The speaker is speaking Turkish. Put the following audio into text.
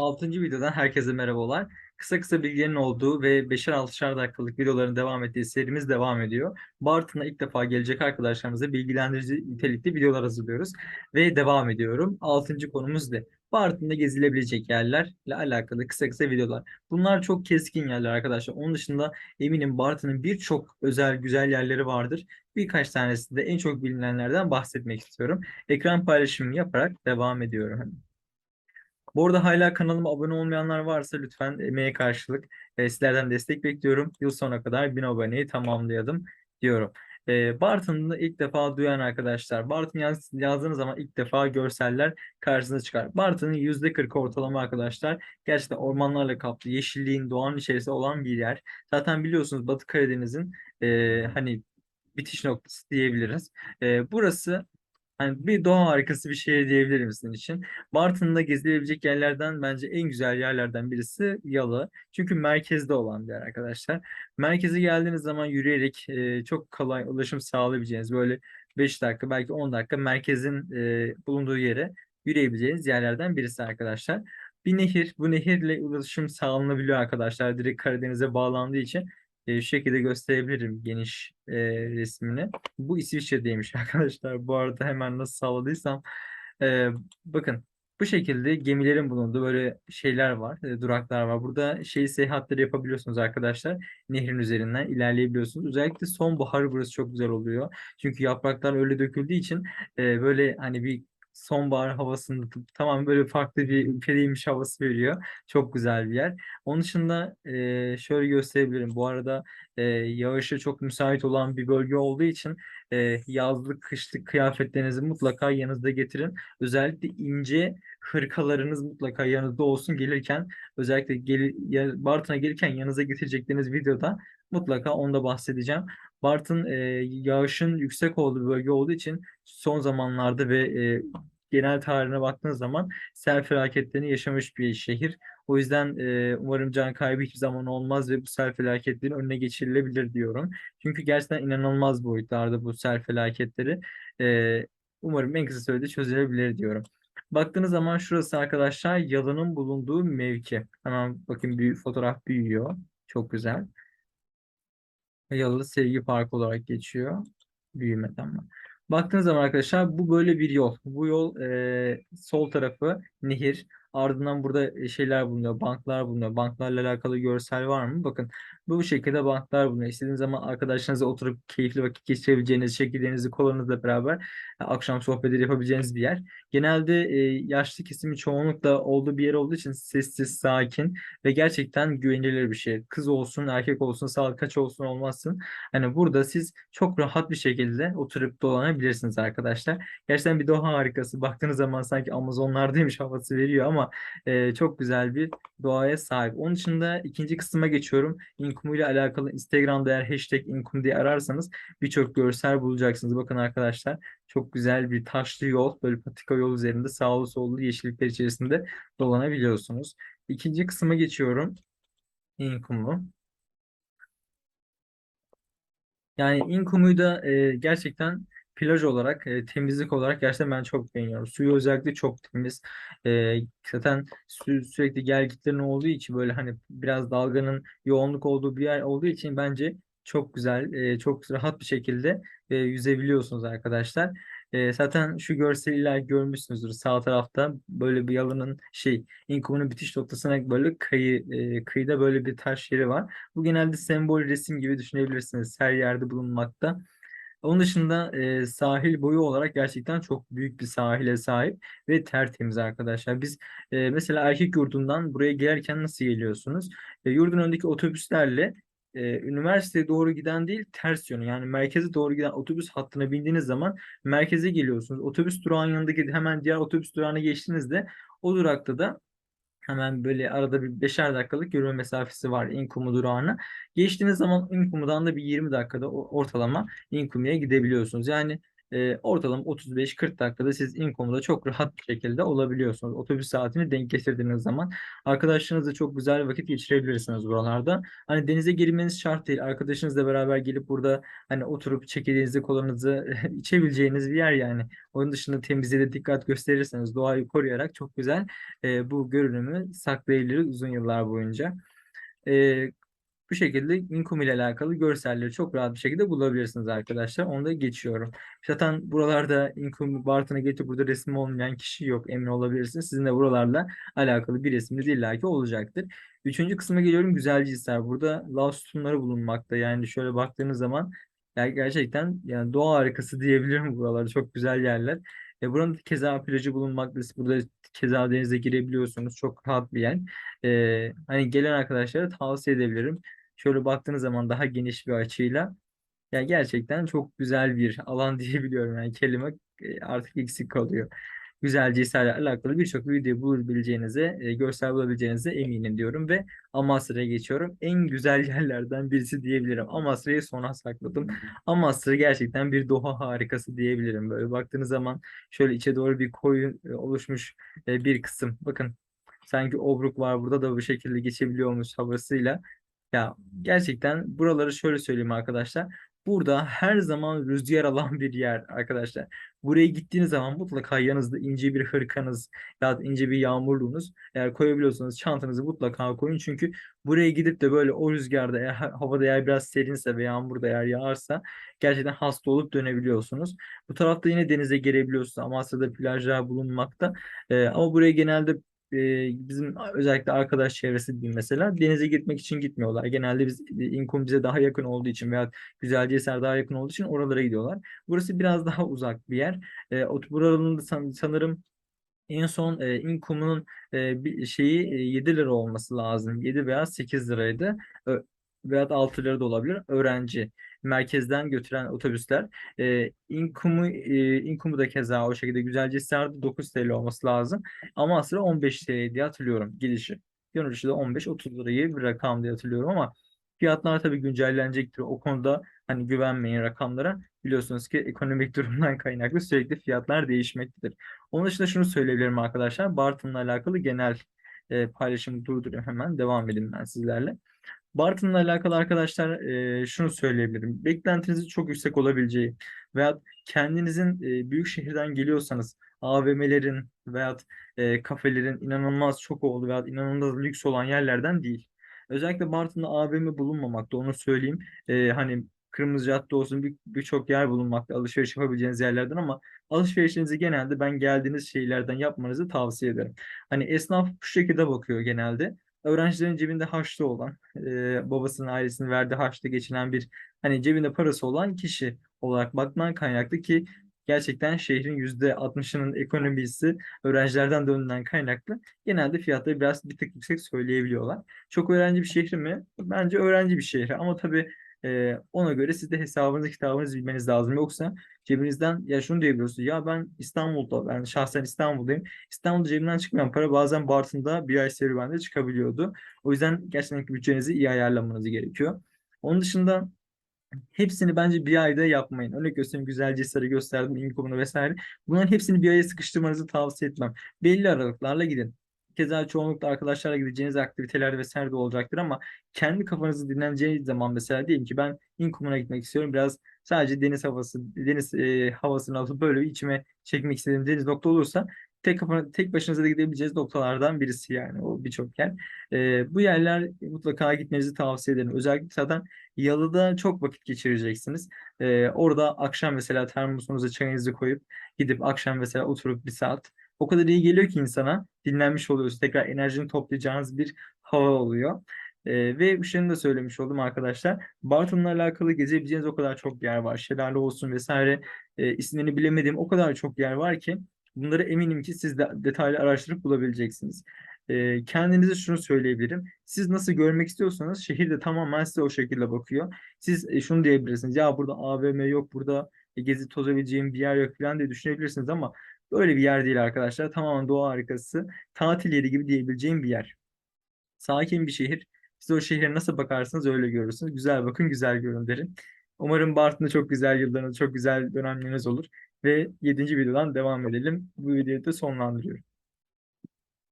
Altıncı videodan herkese merhabalar. Kısa kısa bilgilerin olduğu ve beşer 6'şar dakikalık videoların devam ettiği serimiz devam ediyor. Bartın'a ilk defa gelecek arkadaşlarımıza bilgilendirici nitelikli videolar hazırlıyoruz ve devam ediyorum. Altıncı konumuz ne? Bartın'da gezilebilecek yerlerle alakalı kısa kısa videolar. Bunlar çok keskin yerler arkadaşlar. Onun dışında eminim Bartın'ın birçok özel güzel yerleri vardır. Birkaç tanesi de en çok bilinenlerden bahsetmek istiyorum. Ekran paylaşımı yaparak devam ediyorum. Bu arada hala kanalıma abone olmayanlar varsa lütfen emeğe karşılık e, sizlerden destek bekliyorum. Yıl sonuna kadar 1000 aboneyi tamamlayalım diyorum. E, Bartın'ı ilk defa duyan arkadaşlar. Bartın yaz, yazdığınız zaman ilk defa görseller karşınıza çıkar. Bartın'ın %40 ortalama arkadaşlar. Gerçekten ormanlarla kaplı, yeşilliğin, doğanın içerisinde olan bir yer. Zaten biliyorsunuz Batı Karadeniz'in e, hani bitiş noktası diyebiliriz. E, burası Hani bir doğa harikası bir şehir diyebilirim sizin için. Bartın'da gezilebilecek yerlerden bence en güzel yerlerden birisi Yalı. Çünkü merkezde olan bir yer arkadaşlar. Merkeze geldiğiniz zaman yürüyerek e, çok kolay ulaşım sağlayabileceğiniz böyle 5 dakika belki 10 dakika merkezin e, bulunduğu yere yürüyebileceğiniz yerlerden birisi arkadaşlar. Bir nehir, bu nehirle ulaşım sağlanabiliyor arkadaşlar. Direkt Karadeniz'e bağlandığı için e, şu şekilde gösterebilirim geniş e, resmini. Bu İsviçre'deymiş arkadaşlar. Bu arada hemen nasıl sağladıysam. E, bakın bu şekilde gemilerin bulunduğu böyle şeyler var, e, duraklar var. Burada şey seyahatleri yapabiliyorsunuz arkadaşlar. Nehrin üzerinden ilerleyebiliyorsunuz. Özellikle sonbahar burası çok güzel oluyor. Çünkü yapraklar öyle döküldüğü için e, böyle hani bir sonbahar havasında tamam böyle farklı bir ülkedeymiş havası veriyor. Çok güzel bir yer. Onun dışında e, şöyle gösterebilirim. Bu arada e, yağışa çok müsait olan bir bölge olduğu için e, yazlık, kışlık kıyafetlerinizi mutlaka yanınızda getirin. Özellikle ince hırkalarınız mutlaka yanınızda olsun gelirken özellikle gel, Bartın'a gelirken yanınıza getirecekleriniz videoda mutlaka onda bahsedeceğim. Bartın e, yağışın yüksek olduğu bölge olduğu için son zamanlarda ve e, genel tarihine baktığınız zaman sel felaketlerini yaşamış bir şehir. O yüzden e, umarım can kaybı hiçbir zaman olmaz ve bu sel felaketlerin önüne geçirilebilir diyorum. Çünkü gerçekten inanılmaz boyutlarda bu sel felaketleri. E, umarım en kısa sürede çözülebilir diyorum. Baktığınız zaman şurası arkadaşlar yalının bulunduğu mevki. Hemen bakın bir fotoğraf büyüyor. Çok güzel. Yalı Sevgi Parkı olarak geçiyor. Büyümeden mi? Baktığınız zaman arkadaşlar bu böyle bir yol. Bu yol e, sol tarafı nehir. Ardından burada şeyler bulunuyor, banklar bulunuyor. Banklarla alakalı görsel var mı? Bakın bu şekilde banklar bulunuyor. İstediğiniz zaman arkadaşlarınızla oturup keyifli vakit geçirebileceğiniz, çekirdeğinizi, kolanızla beraber akşam sohbetleri yapabileceğiniz bir yer. Genelde e, yaşlı kesimi çoğunlukla olduğu bir yer olduğu için sessiz, sakin ve gerçekten güvenilir bir şey. Kız olsun, erkek olsun, saat kaç olsun olmazsın. Hani burada siz çok rahat bir şekilde oturup dolanabilirsiniz arkadaşlar. Gerçekten bir doğa harikası. Baktığınız zaman sanki Amazonlardaymış havası veriyor ama e, çok güzel bir doğaya sahip. Onun dışında ikinci kısma geçiyorum. Inkumu ile alakalı Instagram'da eğer hashtag Inkum diye ararsanız birçok görsel bulacaksınız. Bakın arkadaşlar çok güzel bir taşlı yol, böyle patika yol üzerinde sağlı sollu yeşillikler içerisinde dolanabiliyorsunuz. İkinci kısma geçiyorum. Inkumu. Yani Inkumu'yu da e, gerçekten plaj olarak, e, temizlik olarak gerçekten ben çok beğeniyorum. Suyu özellikle çok temiz. E, zaten sü sürekli gel gitlerin olduğu için böyle hani biraz dalganın yoğunluk olduğu bir yer olduğu için bence çok güzel, e, çok rahat bir şekilde e, yüzebiliyorsunuz arkadaşlar. E, zaten şu görseliler görmüşsünüzdür. Sağ tarafta böyle bir yalının şey, inkumunun bitiş noktasına böyle kıyı, e, kıyıda böyle bir taş yeri var. Bu genelde sembol resim gibi düşünebilirsiniz. Her yerde bulunmakta. Onun dışında e, sahil boyu olarak gerçekten çok büyük bir sahile sahip ve tertemiz arkadaşlar. Biz e, mesela erkek yurdundan buraya gelirken nasıl geliyorsunuz? E, yurdun önündeki otobüslerle e, üniversiteye doğru giden değil ters yönü yani merkeze doğru giden otobüs hattına bindiğiniz zaman merkeze geliyorsunuz. Otobüs durağının yanındaki hemen diğer otobüs durağına geçtiğinizde o durakta da hemen böyle arada bir beşer dakikalık yürüme mesafesi var İnkumu durağına. Geçtiğiniz zaman İnkumu'dan da bir 20 dakikada ortalama İnkumu'ya gidebiliyorsunuz. Yani e, ortalama 35-40 dakikada siz İnkum'da çok rahat bir şekilde olabiliyorsunuz. Otobüs saatini denk getirdiğiniz zaman arkadaşlarınızla çok güzel vakit geçirebilirsiniz buralarda. Hani denize girmeniz şart değil. Arkadaşınızla beraber gelip burada hani oturup çekirdeğinizi kolanızı içebileceğiniz bir yer yani. Onun dışında temizliğe de dikkat gösterirseniz doğayı koruyarak çok güzel e, bu görünümü saklayabiliriz uzun yıllar boyunca. E, bu şekilde Inkum ile alakalı görselleri çok rahat bir şekilde bulabilirsiniz arkadaşlar. Onu da geçiyorum. Zaten buralarda Inkum Bartın'a getirip burada resim olmayan kişi yok emin olabilirsiniz. Sizin de buralarla alakalı bir resminiz illaki olacaktır. Üçüncü kısma geliyorum Güzelcisler. Burada lav sütunları bulunmakta. Yani şöyle baktığınız zaman yani gerçekten yani doğa harikası diyebilirim buralar. Çok güzel yerler. E, buranın keza plajı bulunmakta. Burada keza denize girebiliyorsunuz. Çok rahat bir yer. E, hani gelen arkadaşlara tavsiye edebilirim. Şöyle baktığınız zaman daha geniş bir açıyla yani gerçekten çok güzel bir alan diyebiliyorum. Yani kelime e, artık eksik kalıyor. Güzelce hislerle alakalı birçok video bulabileceğinize, e, görsel bulabileceğinize eminim diyorum ve Amasra'ya geçiyorum. En güzel yerlerden birisi diyebilirim. Amasra'yı sona sakladım. Amasra gerçekten bir doğa harikası diyebilirim. Böyle baktığınız zaman şöyle içe doğru bir koyu e, oluşmuş bir kısım. Bakın sanki obruk var burada da bu şekilde geçebiliyormuş havasıyla. Ya gerçekten buraları şöyle söyleyeyim arkadaşlar. Burada her zaman rüzgar alan bir yer arkadaşlar. Buraya gittiğiniz zaman mutlaka yanınızda ince bir hırkanız ya da ince bir yağmurluğunuz eğer koyabiliyorsanız çantanızı mutlaka koyun. Çünkü buraya gidip de böyle o rüzgarda eğer havada eğer biraz serinse ve yağmurda eğer yağarsa gerçekten hasta olup dönebiliyorsunuz. Bu tarafta yine denize girebiliyorsunuz. Amasya'da plajlar bulunmakta. Ee, ama buraya genelde e, bizim özellikle arkadaş çevresi diyeyim mesela denize gitmek için gitmiyorlar. Genelde biz İnkum bize daha yakın olduğu için veya Güzelcehisar daha yakın olduğu için oralara gidiyorlar. Burası biraz daha uzak bir yer. E, buranın san, sanırım en son e, İnkum'un e, bir şeyi e, 7 lira olması lazım. 7 veya 8 liraydı. Ö, veya 6 lira da olabilir. Öğrenci merkezden götüren otobüsler. E, İnkum'u e, İnkum'u da keza o şekilde güzelce sardı 9 TL olması lazım. Ama aslında 15 TL diye hatırlıyorum gidişi. Dönüşü de 15-30 lirayı bir rakam diye hatırlıyorum ama fiyatlar tabii güncellenecektir. O konuda hani güvenmeyin rakamlara. Biliyorsunuz ki ekonomik durumdan kaynaklı sürekli fiyatlar değişmektedir. Onun dışında şunu söyleyebilirim arkadaşlar. Bartın'la alakalı genel e, paylaşımı durduruyorum hemen. Devam edeyim ben sizlerle. Bartın'la alakalı arkadaşlar e, şunu söyleyebilirim. Beklentinizin çok yüksek olabileceği veya kendinizin e, büyük şehirden geliyorsanız AVM'lerin veya e, kafelerin inanılmaz çok olduğu veya inanılmaz lüks olan yerlerden değil. Özellikle Bartın'da AVM bulunmamakta onu söyleyeyim. E, hani Kırmızı Cadde olsun birçok bir yer bulunmakta alışveriş yapabileceğiniz yerlerden ama alışverişinizi genelde ben geldiğiniz şeylerden yapmanızı tavsiye ederim. Hani esnaf şu şekilde bakıyor genelde öğrencilerin cebinde harçlı olan, e, babasının ailesinin verdiği harçlı geçinen bir hani cebinde parası olan kişi olarak bakman kaynaklı ki gerçekten şehrin yüzde 60'ının ekonomisi öğrencilerden döndüğünden kaynaklı genelde fiyatları biraz bir tık yüksek söyleyebiliyorlar. Çok öğrenci bir şehri mi? Bence öğrenci bir şehri ama tabii e, ona göre siz de hesabınızı kitabınızı bilmeniz lazım. Yoksa cebinizden ya şunu diyebiliyorsunuz. Ya ben İstanbul'da ben şahsen İstanbul'dayım. İstanbul'da cebimden çıkmayan para bazen Bartın'da bir ay serüvende çıkabiliyordu. O yüzden gerçekten bütçenizi iyi ayarlamanız gerekiyor. Onun dışında hepsini bence bir ayda yapmayın. Örnek göstereyim güzelce sarı gösterdim, inkomunu vesaire. Bunların hepsini bir aya sıkıştırmanızı tavsiye etmem. Belli aralıklarla gidin. Keza çoğunlukla arkadaşlarla gideceğiniz aktiviteler vesaire de olacaktır ama kendi kafanızı dinleneceğiniz zaman mesela diyelim ki ben İnkum'a gitmek istiyorum. Biraz sadece deniz havası, deniz e, havasını alıp böyle içime çekmek istediğim deniz nokta olursa tek kafa, tek başınıza da gidebileceğiniz noktalardan birisi yani o birçok yer. E, bu yerler mutlaka gitmenizi tavsiye ederim. Özellikle zaten Yalı'da çok vakit geçireceksiniz. E, orada akşam mesela termosunuza çayınızı koyup gidip akşam mesela oturup bir saat o kadar iyi geliyor ki insana dinlenmiş oluyoruz. Tekrar enerjini toplayacağınız bir hava oluyor. Ee, ve şunu da söylemiş oldum arkadaşlar. Bartın'la alakalı gezebileceğiniz o kadar çok yer var. Şelale olsun vesaire e, isimlerini bilemediğim o kadar çok yer var ki bunları eminim ki siz de detaylı araştırıp bulabileceksiniz. E, kendinize şunu söyleyebilirim. Siz nasıl görmek istiyorsanız şehir de tamamen size o şekilde bakıyor. Siz e, şunu diyebilirsiniz. Ya burada AVM yok, burada e, gezi tozabileceğim bir yer yok falan diye düşünebilirsiniz ama Böyle bir yer değil arkadaşlar. Tamamen doğa harikası. Tatil yeri gibi diyebileceğim bir yer. Sakin bir şehir. Siz o şehre nasıl bakarsınız öyle görürsünüz. Güzel bakın güzel görün derim. Umarım Bartın'da çok güzel yıllarınız, çok güzel dönemleriniz olur. Ve 7. videodan devam edelim. Bu videoyu da sonlandırıyorum.